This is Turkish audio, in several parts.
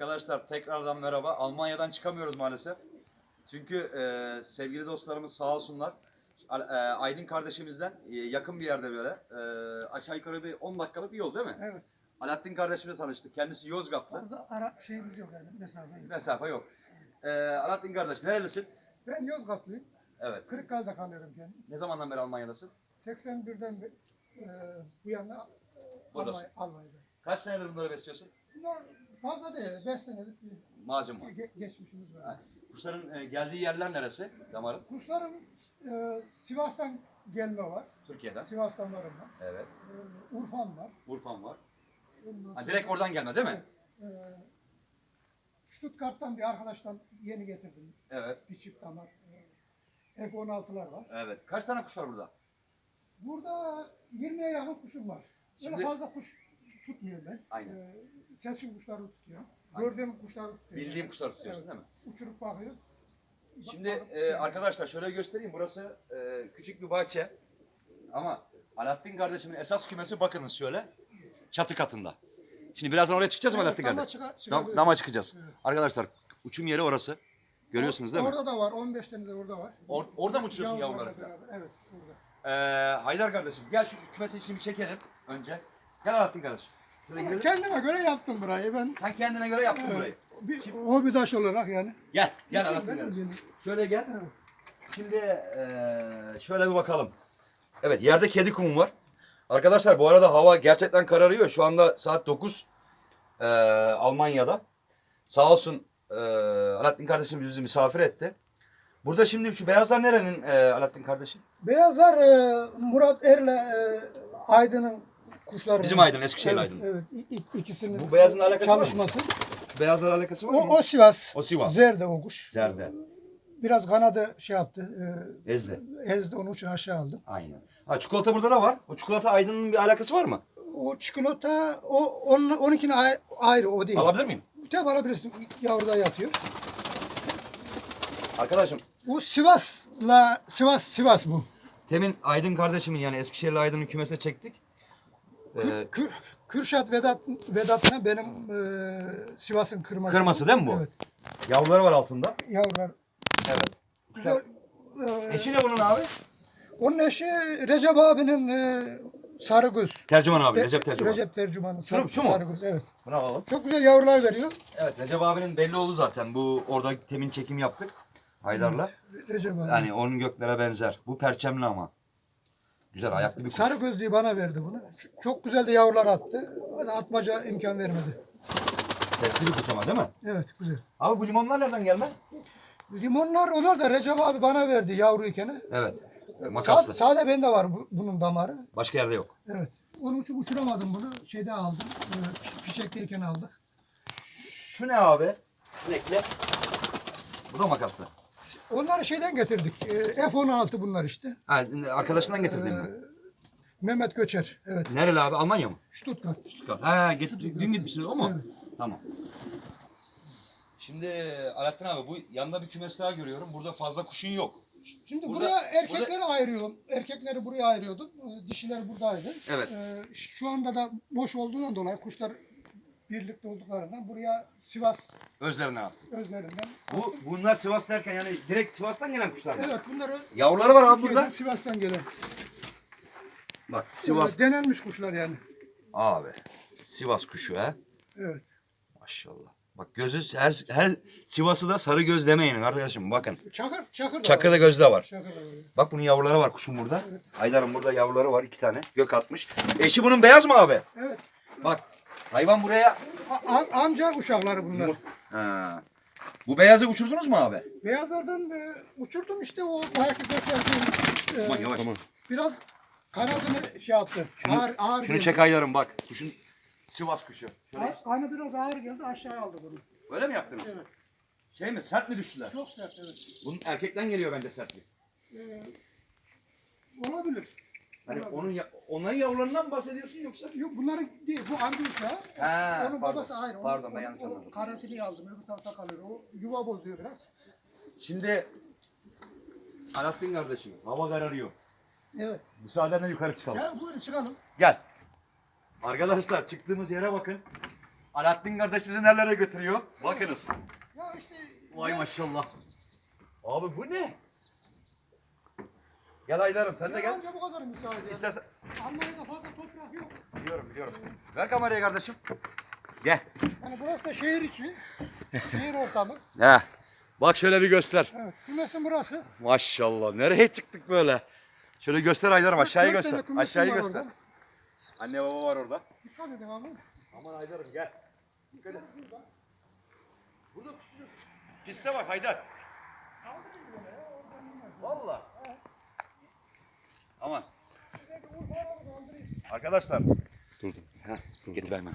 Arkadaşlar tekrardan merhaba. Almanya'dan çıkamıyoruz maalesef. Çünkü e, sevgili dostlarımız sağ olsunlar. E, Aydın kardeşimizden e, yakın bir yerde böyle. E, aşağı yukarı bir 10 dakikalık bir yol değil mi? Evet. Alaaddin kardeşimle tanıştık. Kendisi Yozgatlı. Fazla ara şeyimiz yok yani mesafe yok. Mesafe yok. E, Alaaddin kardeş nerelisin? Ben Yozgatlıyım. Evet. Kırıkkale'de kalıyorum kendim. Ne zamandan beri Almanya'dasın? 81'den beri e, bu yana e. Almanya, Almanya'da. Kaç senedir bunları besliyorsun? Bunlar fazla değil. 5 senelik bir Mazim var. ge- geçmişimiz var. Kuşların e, geldiği yerler neresi? Damarın? Kuşlarım e, Sivas'tan gelme var. Türkiye'den. Sivas'tan varım var. Evet. E, Urfa'm var. Urfa'm var. Ondan Ha, sonra- direkt oradan gelme değil mi? E, Stuttgart'tan bir arkadaştan yeni getirdim. Evet. Bir çift damar. E, F-16'lar var. Evet. Kaç tane kuş var burada? Burada 20'ye yakın kuşum var. Öyle Şimdi- fazla kuş tutmuyorum ben. Aynen. Ee, seçkin kuşları tutuyorum. Aynen. Gördüğüm kuşları tutuyorum. Bildiğim kuşları tutuyorsun Evet. değil mi? Uçurup bakıyoruz. Ba- Şimdi e, arkadaşlar şöyle göstereyim. Burası e, küçük bir bahçe. Ama Alaaddin kardeşimin esas kümesi bakınız şöyle. Çatı katında. Şimdi birazdan oraya çıkacağız mı Evet, Alaaddin kardeş? çıka- Dam, dama çıkacağız. Evet. Arkadaşlar uçum yeri orası. Görüyorsunuz değil mi? Orada da var. 15 tane de orada var. Or- orada mı uçuruyorsun yavruları? Evet. Burada. Ee, Haydar kardeşim gel şu kümesin içini bir çekelim önce. Gel Alaaddin kardeşim. Şöyle girelim. Kendime göre yaptım burayı. Ben Sen kendine göre yaptın Evet. burayı. bir hobidaş olarak yani. Gel, gel kardeşim. benim. Şöyle gel. Evet. Şimdi eee, şöyle bir bakalım. Evet yerde kedi kumu var. Arkadaşlar bu arada hava gerçekten kararıyor. Şu anda saat 9 eee, Almanya'da. Sağ olsun eee Alaaddin kardeşim bizi misafir etti. Burada şimdi şu beyazlar nerenin eee Alaaddin kardeşim? Beyazlar e, Murat Er'le e, Aydın'ın kuşları. Bizim Aydın, Eskişehir evet, Aydın. Evet. i- ikisinin Bu beyazın alakası var mı? çalışması. Beyazlar alakası var O, mı? o Sivas. O Sivas. Zerde o kuş. Zerde. Biraz kanadı şey yaptı. E, Ezdi. ezdi onun için aşağı aldım. Aynen. Ha çikolata burada da var. O çikolata Aydın'ın bir alakası var mı? O çikolata o onun onunkine ay- ayrı o değil. Alabilir miyim? Tabi alabilirsin. Yavruda yatıyor. Arkadaşım Bu Sivas'la Sivas Sivas bu. Temin Aydın kardeşimin yani Eskişehirli Aydın'ın kümesine çektik. Ee, Kür, Kürşat Vedat Vedat'la benim e, Sivas'ın kırması. kırması değil mi bu? Evet. Yavruları var altında. Yavrular. Evet. Güzel. E, Eşi ne bunun abi? onun eşi Recep abinin e, Sarıgöz. Tercüman abi, Recep Tercüman. Recep Tercüman'ın Sarı- şu mu? Sarıgöz. Evet. Bunu alalım. Çok güzel yavrular veriyor. Evet Recep abinin belli oldu zaten. Bu orada temin çekim yaptık. Haydar'la. Recep abi. Yani onun göklere benzer. Bu perçemli ama. Güzel ayaklı bir kuş. Sarı gözlüğü bana verdi bunu. Çok güzel de yavrular attı. Bana atmaca imkan vermedi. Sesli bir kuş ama değil mi? Evet güzel. Abi bu limonlar nereden gelme? Limonlar onlar da Recep abi bana verdi yavruyken. Evet. Sade, Makaslı. sade bende var bu- bunun damarı. Başka yerde yok. Evet. Onun için uçuramadım bunu. Şeyde aldım. E, fişekteyken aldık. Şu ne abi? Sinekli. Bu da makaslı. Onları şeyden getirdik. E, F-16 bunlar işte. Ha, arkadaşından getirdim mi? Mehmet Göçer. Evet. Nereli abi? Almanya mı? Stuttgart. Ha, git, dün gitmişsiniz o mu? Tamam. Şimdi Alaaddin abi bu yanda bir kümes daha görüyorum. Burada fazla kuşun yok. Şimdi Burada- buraya erkekleri ayırıyorum. Erkekleri buraya ayırıyordum. E, Dişiler buradaydı. Evet. E, şu anda da boş olduğundan dolayı kuşlar birlikte olduklarından buraya Sivas Özlerinden attım. özlerinden. Bu bunlar Sivas derken yani direkt Sivas'tan gelen kuşlar mı? Evet bunları Yavruları var abi Türkiye'den, burada. Sivas'tan gelen. Bak Sivas Evet, denenmiş kuşlar yani. abi. Sivas kuşu ha. Evet. Maşallah. Bak gözü her her Sivas'ı da sarı göz demeyin arkadaşım bakın. Çakır, çakır da Çakıda var. gözde var. Çakır da var. Bak bunun yavruları var kuşun burada. Aydar'ın burada yavruları var iki tane. Gök atmış. Eşi bunun beyaz mı abi? Evet. Bak hayvan buraya. A- amca uşakları bunlar. Ha. Bu beyazı uçurdunuz mu abi? Beyazlardan e, uçurdum işte o bayaklı gösterdiğim. e, Aman yavaş. Biraz kanadını şey yaptı. ağır, ağır Şunu geldi. çek Aydar'ım bak. Kuşun Sivas kuşu. Şöyle. A- Kanı biraz ağır geldi aşağıya aldı bunu. Öyle mi yaptınız? Evet. Şey mi sert mi düştüler? Çok sert evet. Bunun erkekten geliyor bence sertlik. E, olabilir. Hani onun ya- onların yavrularından mı bahsediyorsun yoksa? Yok bunların değil bu uşağı. Ha, Onun pardon. babası ayrı. Onun- Pardon, ben onun- yanlış o anladım. Karatini aldım öbür tarafta kalıyor. O yuva bozuyor biraz. Şimdi Alaaddin kardeşim hava kararıyor. Evet. Müsaadenle yukarı çıkalım. Gel buyurun çıkalım. Gel. Arkadaşlar çıktığımız yere bakın. Alaaddin kardeş bizi nerelere götürüyor? Bakınız. Ya işte Vay maşallah. Abi bu ne? Gel Aydar'ım sen de gel. Anca bu kadar müsaade. Yani. İstersen... Almanya'da fazla toprak yok. Biliyorum biliyorum. Ver kamerayı kardeşim. Gel. Yani burası da şehir içi. şehir ortamı. He. Bak şöyle bir göster. Evet. Kümesin burası. Maşallah. Nereye çıktık böyle? Şöyle göster Aydar'ım aşağıyı Dört tane göster. kümesim Aşağıyı var göster. orada. Anne baba var orada. Dikkat edin abi. Aman Haydar'ım gel. Dikkat et. Burada piste bak Haydar. Valla. Aman. Arkadaşlar. Durdum. Getir hemen.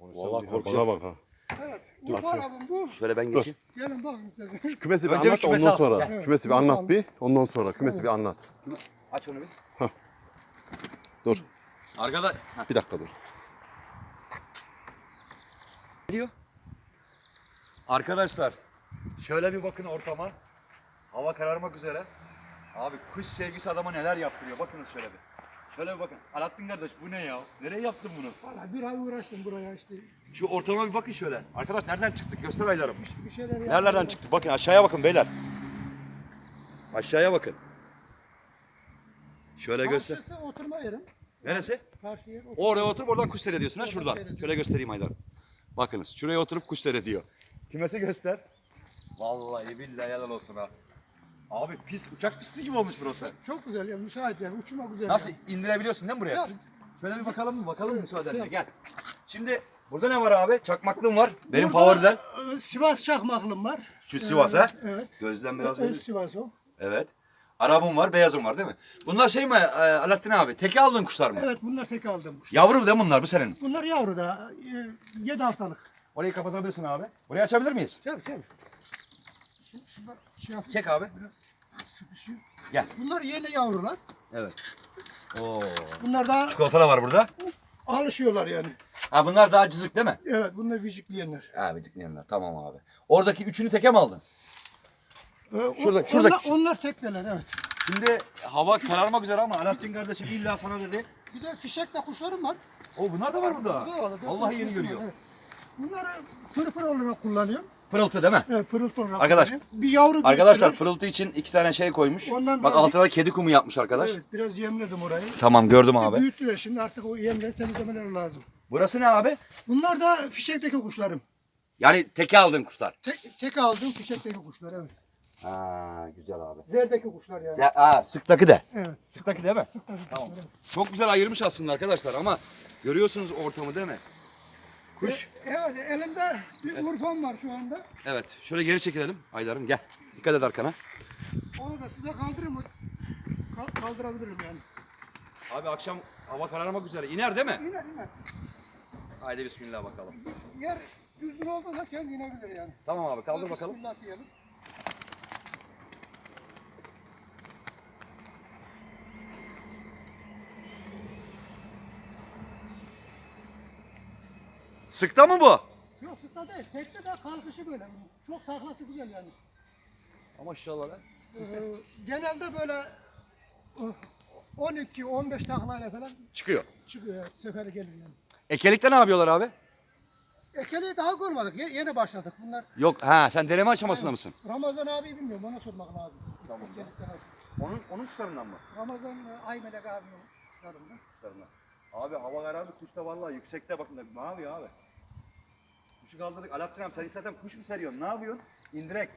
Vallahi korkuyorum. Bana bak ha. Evet. Urfa arabam bu. Şöyle ben geçeyim. Gelin bakın size. Kümesi bir Önce bir anlat kümesi ondan alsın, sonra. gel. Kümesi bir anlat bir. Ondan sonra kümesi bir anlat. Aç onu bir. Dur. Arkada. Bir dakika dur. Geliyor. Arkadaşlar şöyle bir bakın ortama. Hava kararmak üzere. Abi kuş sevgisi adama neler yaptırıyor. Bakınız şöyle bir. Şöyle bir bakın. Alaaddin kardeş bu ne ya? Nereye yaptın bunu? Valla bir ay uğraştım buraya işte. Şu ortama bir bakın şöyle. Arkadaş nereden çıktık? Göster aylarım. Bir şeyler yaptım. Nerelerden çıktık? Bakın aşağıya bakın beyler. Aşağıya bakın. Şöyle göster. Karşısı oturma yerim. Neresi? Karşı yer oturma. Oraya oturup oradan kuş seyrediyorsun ha Oradan şuradan. seyrediyorum. Şöyle göstereyim Haydar. Bakınız şuraya oturup kuş seyrediyor. Kümesi göster. Vallahi billahi helal olsun ha. Abi pis uçak pisti gibi olmuş burası. Çok güzel ya müsait yani uçma güzel. Nasıl yani. indirebiliyorsun değil mi buraya? Ya. Şöyle bir bakalım mı? Bakalım mı müsaadenle Evet. gel. Şimdi burada ne var abi? Çakmaklığım var. Benim Burada, favoriler. e, Sivas çakmaklım var. Şu Sivas Evet, ha? Evet. Gözden biraz böyle. Sivas o. Evet. Arabım var, beyazım var değil mi? Bunlar şey mi e, Alaaddin abi? Teke aldığın kuşlar mı? Evet bunlar tek aldım. Yavru değil mi bunlar bu senin? Bunlar yavru da 7 haftalık. Orayı kapatabilirsin abi. Burayı açabilir miyiz? Tabii tabii. Şu, şunlar şey yapayım. Çek abi. Biraz sıkışıyor. Gel. Bunlar yeni yavrular. Evet. Oo. Bunlar daha Çikolata da var burada. alışıyorlar yani. Ha bunlar daha cızık değil mi? Evet bunlar vijikleyenler. Ha bicikleyenler. Tamam abi. Oradaki üçünü teke mi aldın? Ee, Şurada- onlar, şuradaki- onlar tekneler evet. Şimdi hava kararmak üzere ama Alaaddin kardeşim illa sana dedi. Bir de fişekle kuşlarım var. O bunlar da var burada. Vallahi yeni görüyor. Bunları pırpır olarak kullanıyorum. Pırıltı değil mi? Evet pırıltı olarak Arkadaş, kullanıyorum. Bir yavru Arkadaşlar büyüttüler. pırıltı için iki tane şey koymuş. Ondan Bak biraz- altına kedi kumu yapmış arkadaş. Evet biraz yemledim orayı. Tamam gördüm abi. Büyüttüler şimdi artık o yemleri temizlemeleri lazım. Burası ne abi? Bunlar da fişekteki kuşlarım. Yani teke aldığın kuşlar. Tek, tek aldığım fişekteki kuşlar evet. Ha güzel abi. Zerdeki kuşlar yani. Ze- ha, sıktaki de. Evet. Sıktaki değil mi? Tamam. Çok güzel ayırmış aslında arkadaşlar ama görüyorsunuz ortamı değil mi? Kuş. Evet elimde bir urfam var şu anda. Evet. Şöyle geri çekilelim. Aydar'ım gel. Dikkat et arkana. Onu da size kaldırayım. Kal- kaldırabilirim yani. Abi akşam hava kararmak üzere. İner değil mi? İner iner. Haydi bismillah bakalım. Yer düzgün olduğunda kendi inebilir yani. Tamam abi kaldır bakalım. Bismillah diyelim. Sıkta mı bu? Yok sıkta değil. Tekte de kalkışı böyle. Çok taklası güzel yani. Maşallah lan. Ee, genelde böyle uh, 12-15 taklayla falan Çıkıyor. çıkıyor. Seferi gelir yani. Ekelikte ne yapıyorlar abi? Ekeliği daha görmedik. Ye- yeni başladık. Bunlar Yok ha sen deneme aşamasında mısın? Ramazan abi bilmiyorum. Ona sormak lazım. Ekelikte nasıl? Onun onun kuşlarından mı? Ramazan e, Aymelek abinin kuşlarında. Kuşlarından. Abi hava karardı kuş da vallahi yüksekte bakın ne yapıyor abi? Kuşu kaldırdık. Alaaddin abi sen istersen kuş mu seriyorsun? Ne yapıyorsun? İndirek.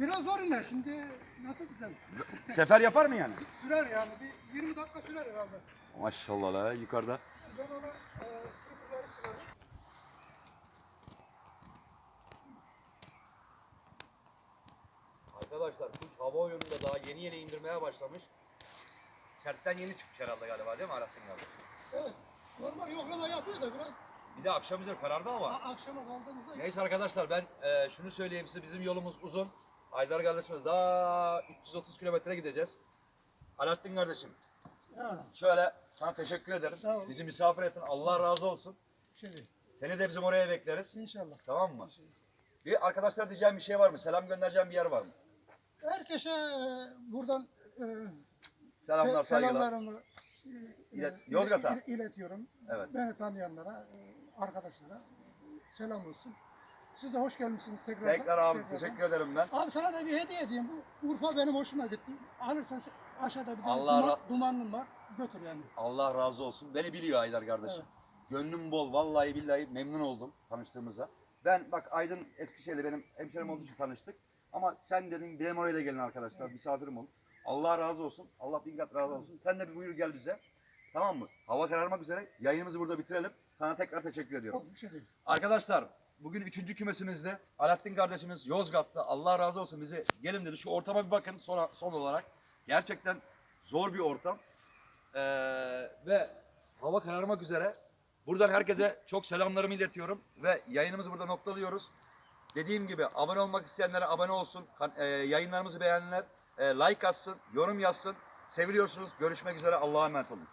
Biraz zor iner şimdi. Nasıl güzel. Sefer yapar mı yani? Sürer yani. Bir 20 dakika sürer herhalde. Maşallah la yukarıda. Ben ona e, çıkarım. Arkadaşlar kuş hava oyununda daha yeni yeni indirmeye başlamış. Sertten yeni çıkmış herhalde galiba değil mi Alaaddin abi? Evet. Normal yoklama yapıyor da biraz Bir de akşam üzeri karardı hava. a- akşama kaldığımızda Neyse arkadaşlar ben e, şunu söyleyeyim size bizim yolumuz uzun. Aydar kardeşimiz daha 330 kilometre gideceğiz. Alaaddin kardeşim ya, şöyle sana teşekkür ederim. Sağ ol. Bizi misafir ettin. Allah razı olsun. şey. Seni de bizim oraya bekleriz. İnşallah. Tamam mı? Bir arkadaşlar diyeceğim bir şey var mı? Selam göndereceğim bir yer var mı? Herkese e, buradan e, Selamlar, se- saygılar. selamlarımı e, İlet- Yozgat'a. il- iletiyorum. Evet. Beni tanıyanlara, e, arkadaşlara. selam olsun. Siz de hoş gelmişsiniz tekrar. Tekrar abi teşekkür ederim ben. Abi sana da bir hediye edeyim. Bu Urfa benim hoşuma gitti. Alırsan aşağıda bir tane Allah duman, dumanlım var. Götür yani. Allah razı olsun. Beni biliyor Aydar kardeşim. Evet. Gönlüm bol. Vallahi billahi memnun oldum tanıştığımıza. Ben bak Aydın Eskişehir'de benim hemşerim olduğu için tanıştık. Ama sen dedin benim oraya da gelin arkadaşlar. Misafirim olun. Allah razı olsun. Allah bin kat razı olsun. Sen de bir buyur gel bize. Tamam mı? Hava kararmak üzere. Yayınımızı burada bitirelim. Sana tekrar teşekkür ediyorum. Bir şey değil. Arkadaşlar bugün üçüncü kümesimizde Alaaddin kardeşimiz Yozgat'ta Allah razı olsun bize gelin dedi. Şu ortama bir bakın son, son olarak. Gerçekten zor bir ortam. Ee, ve hava kararmak üzere. Buradan herkese çok selamlarımı iletiyorum ve yayınımızı burada noktalıyoruz. Dediğim gibi abone olmak isteyenlere abone olsun. E, yayınlarımızı beğenenler e, like atsın, yorum yazsın. Seviliyorsunuz. Görüşmek üzere. Allah'a emanet olun.